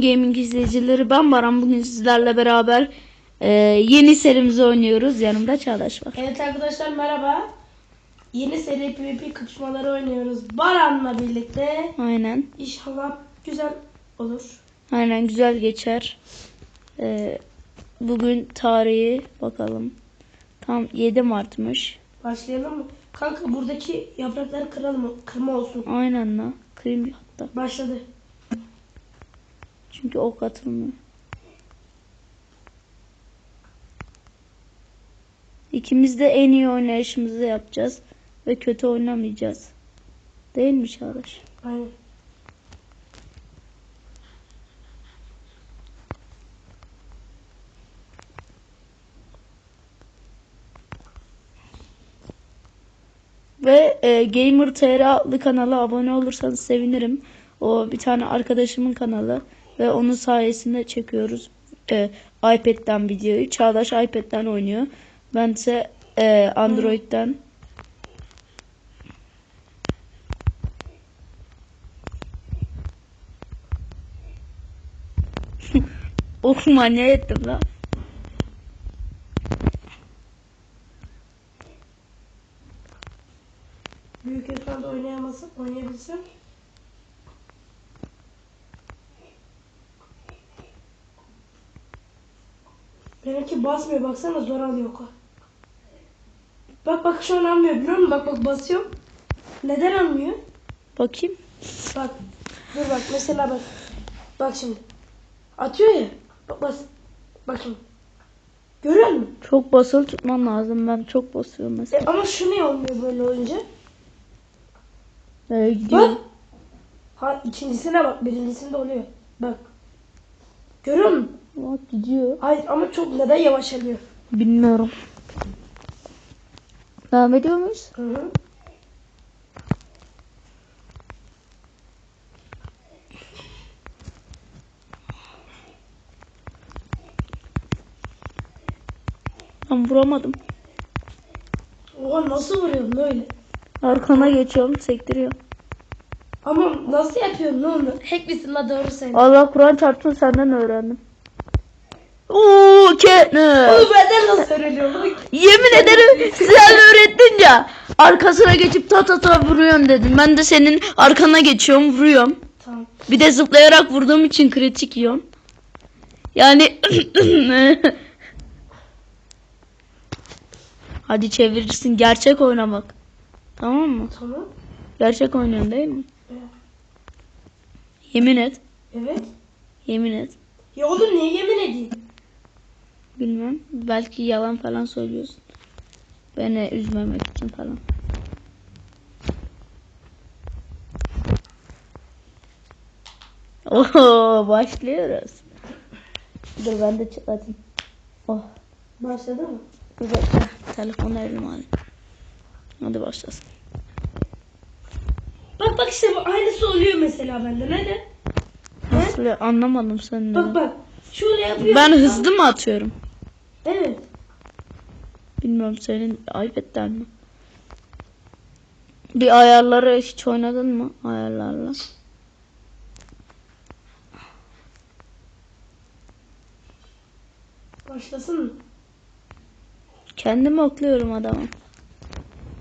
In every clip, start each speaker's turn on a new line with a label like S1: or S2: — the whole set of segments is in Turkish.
S1: Gaming izleyicileri ben Baran bugün sizlerle beraber e, yeni serimizi oynuyoruz. Yanımda Çağdaş var.
S2: Evet arkadaşlar merhaba. Yeni seri PvP kapışmaları oynuyoruz. Baran'la birlikte.
S1: Aynen.
S2: İnşallah güzel olur.
S1: Aynen güzel geçer. E, bugün tarihi bakalım. Tam 7 Mart'mış.
S2: Başlayalım mı? Kanka buradaki yaprakları kıralım. Kırma olsun.
S1: Aynen la. Kırayım hatta.
S2: Başladı.
S1: Çünkü ok atılmıyor. İkimiz de en iyi oynayışımızı yapacağız. Ve kötü oynamayacağız. Değil mi Çağdaş?
S2: Aynen.
S1: Ve e, Gamer TR adlı kanala abone olursanız sevinirim. O bir tane arkadaşımın kanalı ve onun sayesinde çekiyoruz e, iPad'den videoyu. Çağdaş iPad'den oynuyor. Ben ise e, Android'den. Okuma ne ettim lan?
S2: Benimki basmıyor baksana zor alıyor o. Bak bak şu an almıyor biliyor musun? Bak bak basıyor. Neden almıyor?
S1: Bakayım.
S2: Bak dur bak mesela bak. Bak şimdi. Atıyor ya. Bak bas. Bak şimdi. Görüyor musun?
S1: Çok basılı tutman lazım. Ben çok basıyorum
S2: E,
S1: mesela.
S2: ama şu niye olmuyor böyle olunca?
S1: Gidiyor.
S2: Bak. Ha ikincisine bak. Birincisinde oluyor. Bak. Görüyor musun?
S1: Bak gidiyor.
S2: Hayır ama çok neden yavaş alıyor?
S1: Bilmiyorum. Devam ediyor muyuz?
S2: Hı hı.
S1: Ben vuramadım.
S2: Oha nasıl vuruyorsun öyle?
S1: Arkana geçiyorum sektiriyor.
S2: Ama nasıl yapıyorsun ne onu? Hack misin la doğru söyle.
S1: Allah Kur'an çarpsın senden öğrendim. Oo Katniss.
S2: Oğlum benden nasıl öğreniyorsun?
S1: Yemin ederim sen öğrettin ya. Arkasına geçip ta ta ta vuruyorum dedim. Ben de senin arkana geçiyorum vuruyorum.
S2: Tamam.
S1: Bir de zıplayarak vurduğum için kritik yiyorum. Yani Hadi çevirirsin gerçek oynamak. Tamam mı?
S2: Tamam.
S1: Gerçek oynuyorsun değil mi?
S2: Evet.
S1: Yemin et.
S2: Evet.
S1: Yemin et.
S2: Ya oğlum niye yemin edeyim?
S1: Bilmem. Belki yalan falan söylüyorsun. Beni üzmemek için falan. Oho başlıyoruz. Dur ben de çıtlatayım. Oh.
S2: Başladı mı?
S1: Bir dakika. Telefonu elime alayım. Hadi başlasın.
S2: Bak bak işte bu aynısı oluyor mesela bende. Neden?
S1: Nasıl anlamadım sen
S2: Bak bak. Şöyle yapıyor.
S1: Ben hızlı mı atıyorum?
S2: Evet.
S1: Bilmiyorum senin iPad'den mi? Bir ayarları hiç oynadın mı? Ayarlarla.
S2: Başlasın mı?
S1: Kendimi okluyorum adamı.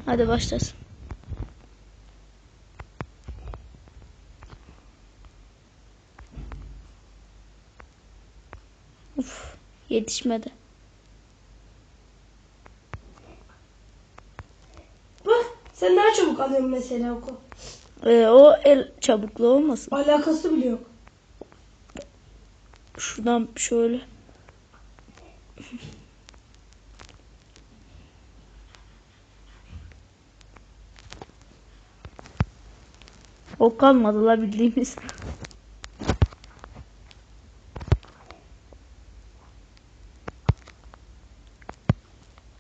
S1: Hadi başlasın. Uf, yetişmedi.
S2: Bak sen daha çabuk alıyorsun mesela oku.
S1: Ee, o el çabukluğu olmasın.
S2: Alakası bile yok.
S1: Şuradan şöyle. O kalmadı la bildiğimiz.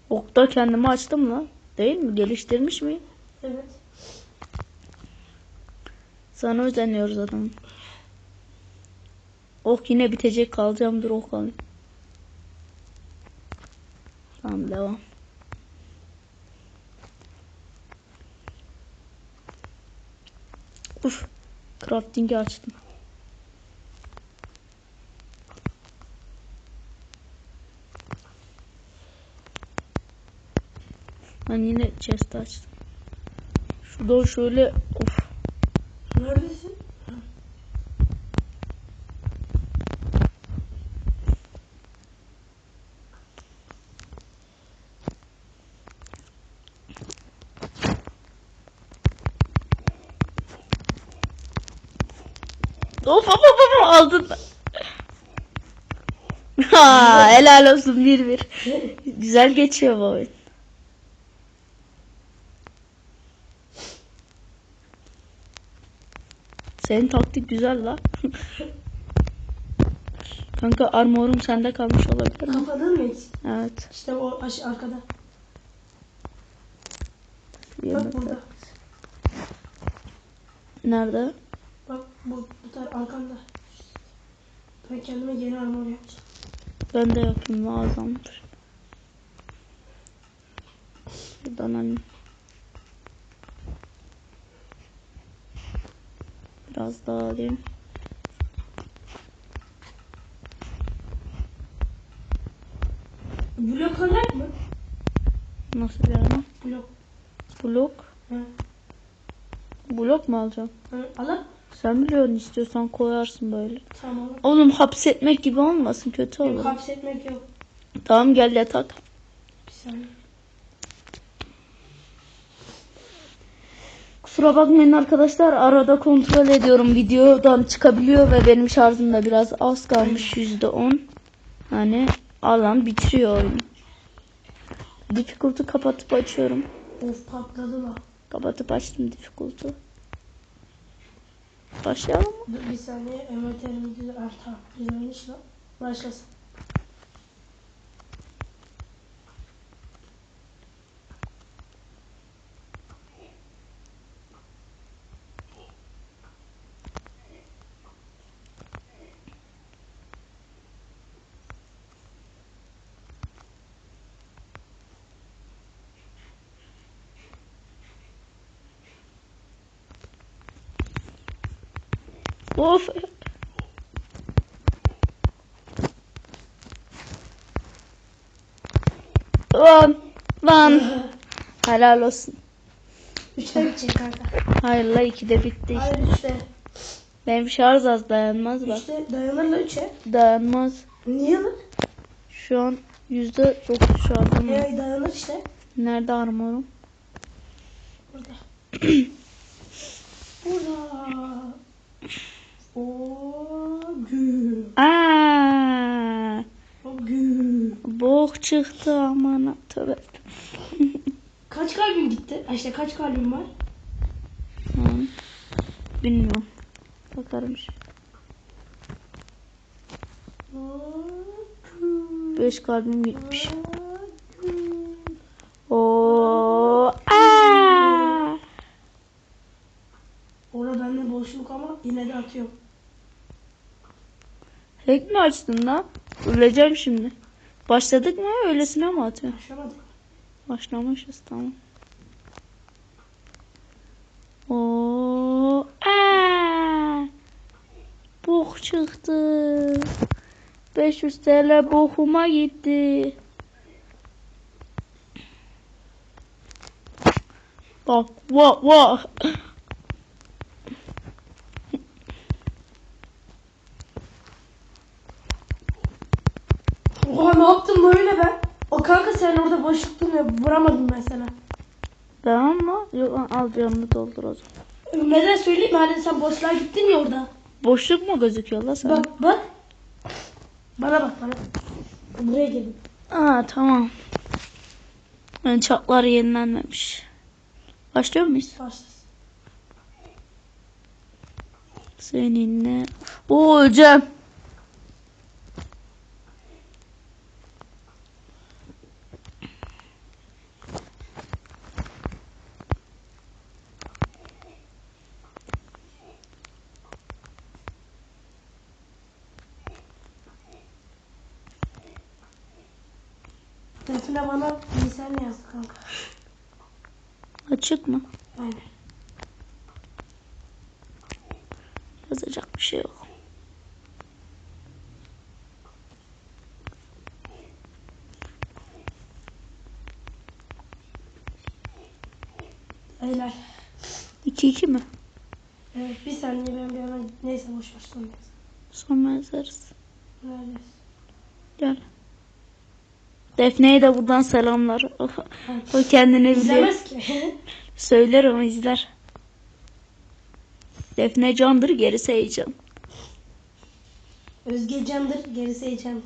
S1: Okta kendimi açtım la. Değil mi? Geliştirmiş miyim?
S2: Evet.
S1: Sana özeniyoruz adam. Ok yine bitecek kalacağım dur ok alayım. Tamam devam. Uf. Crafting'i açtım. Ben yine chest açtım. Şuradan şöyle of.
S2: Neredesin?
S1: Of of of of aldın. Ha, helal olsun bir bir. Güzel geçiyor bu oyun. Senin taktik güzel la. Kanka armorum sende kalmış olabilir mi?
S2: Kapadın mı hiç?
S1: Evet.
S2: İşte o aş arkada. Bak
S1: yemek-
S2: burada.
S1: Nerede?
S2: Bak bu, bu tar arkanda. Ben kendime yeni armor yapacağım.
S1: Ben de yapayım lazımdır. Şuradan alayım. Biraz daha alayım.
S2: Blok alak mı?
S1: Nasıl yani?
S2: Blok.
S1: Blok.
S2: Hı.
S1: Blok mu alacağım?
S2: Hı. Alak.
S1: Sen biliyorsun istiyorsan koyarsın böyle.
S2: Tamam.
S1: Oğlum hapsetmek gibi olmasın kötü
S2: Yok
S1: olur.
S2: hapsetmek yok.
S1: Tamam gel yatak.
S2: Bir saniye.
S1: Kusura bakmayın arkadaşlar arada kontrol ediyorum videodan çıkabiliyor ve benim şarjım da biraz az kalmış yüzde on. Hani alan bitiriyor oyunu. Difficulty kapatıp açıyorum.
S2: Of patladı la.
S1: Kapatıp açtım difficulty. Başlayalım mı?
S2: Bir saniye envanterimi düzel... Ah tamam düzelmiş la. Başlasın.
S1: Of. Lan. Lan. Helal olsun.
S2: Üçte bitecek kanka.
S1: Hayır la ikide bitti.
S2: Hayır üçte.
S1: Benim şarj az dayanmaz bak.
S2: Üçte dayanır la üçe.
S1: Dayanmaz.
S2: Niye lan?
S1: Şu an yüzde dokuz şarjım var.
S2: Ee, dayanır işte.
S1: Nerede armorum?
S2: Burada. Burada. O gül.
S1: Aa,
S2: O gül.
S1: bok çıktı aman tövbe.
S2: Kaç kalbin gitti? İşte kaç kalbin var?
S1: Tamam. Bilmiyorum. Bakarım şimdi.
S2: O gül.
S1: Beş kalbim gitmiş.
S2: O gül.
S1: Oo, aa.
S2: Orada bende boşluk ama yine de atıyorum.
S1: Hack mi açtın lan? Öleceğim şimdi. Başladık mı? Öylesine mi atıyorsun?
S2: Başlamadık.
S1: Başlamışız tamam. Oo, aa. Bok çıktı. 500 TL bokuma gitti. Bak, vah vah.
S2: Oha ne yaptın böyle ben? O kanka sen orada boşluktun ya vuramadım ben sana.
S1: Tamam mı? Yok al canını doldur o zaman.
S2: Neden söyleyeyim? Hani sen boşluğa gittin ya orada.
S1: Boşluk mu gözüküyor la sana?
S2: Bak bak. Bana bak bana. Buraya gelin.
S1: Aa tamam. Yani çatlar yenilenmemiş. Başlıyor muyuz?
S2: Başlasın.
S1: Seninle. Oo öleceğim.
S2: Defne bana Nisan yazdı kanka.
S1: Açık mı?
S2: Aynen.
S1: Yazacak bir şey yok.
S2: Helal.
S1: 2-2 mi?
S2: Evet bir saniye ben bir hemen neyse boş ver sonra.
S1: Sonra yazarız.
S2: Neredesin?
S1: Gel. Defne'ye de buradan selamlar. O, kendini biliyor.
S2: İzlemez ki.
S1: Söyler ama izler. Defne candır gerisi heyecan.
S2: Özge candır gerisi heyecan.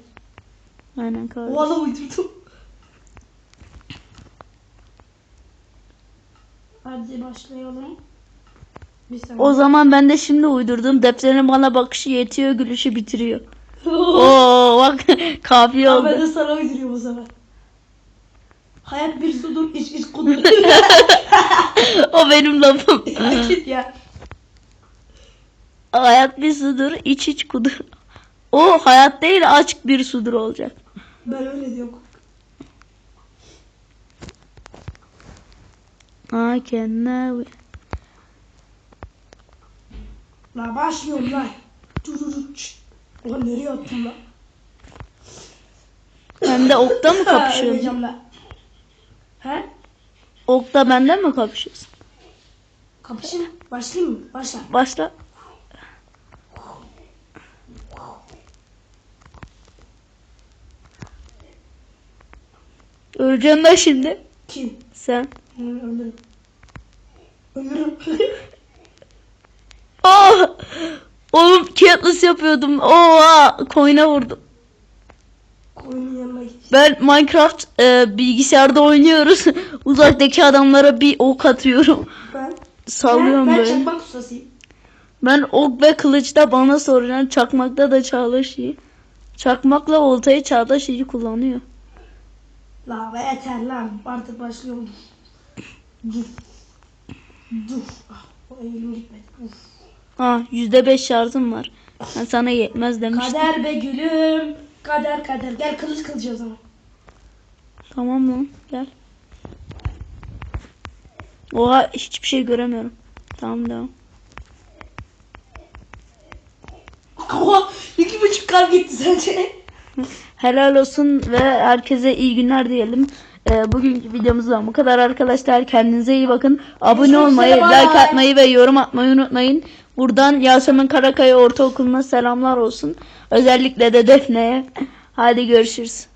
S1: Aynen
S2: O
S1: kardeşim.
S2: adam uydurdum. Hadi başlayalım. Bir saniye.
S1: O zaman ben de şimdi uydurdum. Defne'nin bana bakışı yetiyor gülüşü bitiriyor. Oo bak kafiye
S2: Ama ben
S1: oldu.
S2: de sana uyduruyorum o zaman. Hayat bir sudur, iç iç kudur.
S1: o benim lafım.
S2: Git ya.
S1: hayat bir sudur iç iç kudur. O hayat değil aşk bir sudur olacak.
S2: Ben öyle diyorum.
S1: I can never.
S2: La başlıyorum lan. Dur dur dur. Ulan nereye attın lan?
S1: Hem de okta mı kapışıyorsun?
S2: Lan. He?
S1: Okta benden mi kapışıyorsun?
S2: Kapışın. Başlayayım mı? Başla.
S1: Başla. Öleceğim ben şimdi.
S2: Kim?
S1: Sen.
S2: Ölürüm. Ölürüm.
S1: Oh! Oğlum Katniss yapıyordum. Oha! Coin'e vurdum. Ben Minecraft e, bilgisayarda oynuyoruz. Uzaktaki adamlara bir ok atıyorum.
S2: Ben.
S1: Sallıyorum
S2: ben, ben
S1: böyle.
S2: çakmak ustasıyım.
S1: Ben ok ve kılıçta bana soracaksın. Çakmakta da Çağdaş iyi. Çakmakla oltayı Çağdaş iyi kullanıyor.
S2: La be yeter lan. Artık başlıyorum. Dur. Dur. Ah, o elim gitmedi. Uf.
S1: Ha yüzde beş şarjım var. Ben sana yetmez demiştim.
S2: Kader be gülüm. Kader kader. Gel kılıç kılıcı o zaman.
S1: Tamam lan gel. Oha hiçbir şey göremiyorum. Tamam devam.
S2: Oha iki buçuk kalp gitti sence.
S1: Helal olsun ve herkese iyi günler diyelim. Ee, bugünkü videomuzdan bu kadar arkadaşlar. Kendinize iyi bakın. Abone olmayı, like atmayı ve yorum atmayı unutmayın. Buradan Yasemin Karakaya Ortaokulu'na selamlar olsun. Özellikle de Defne'ye. Hadi görüşürüz.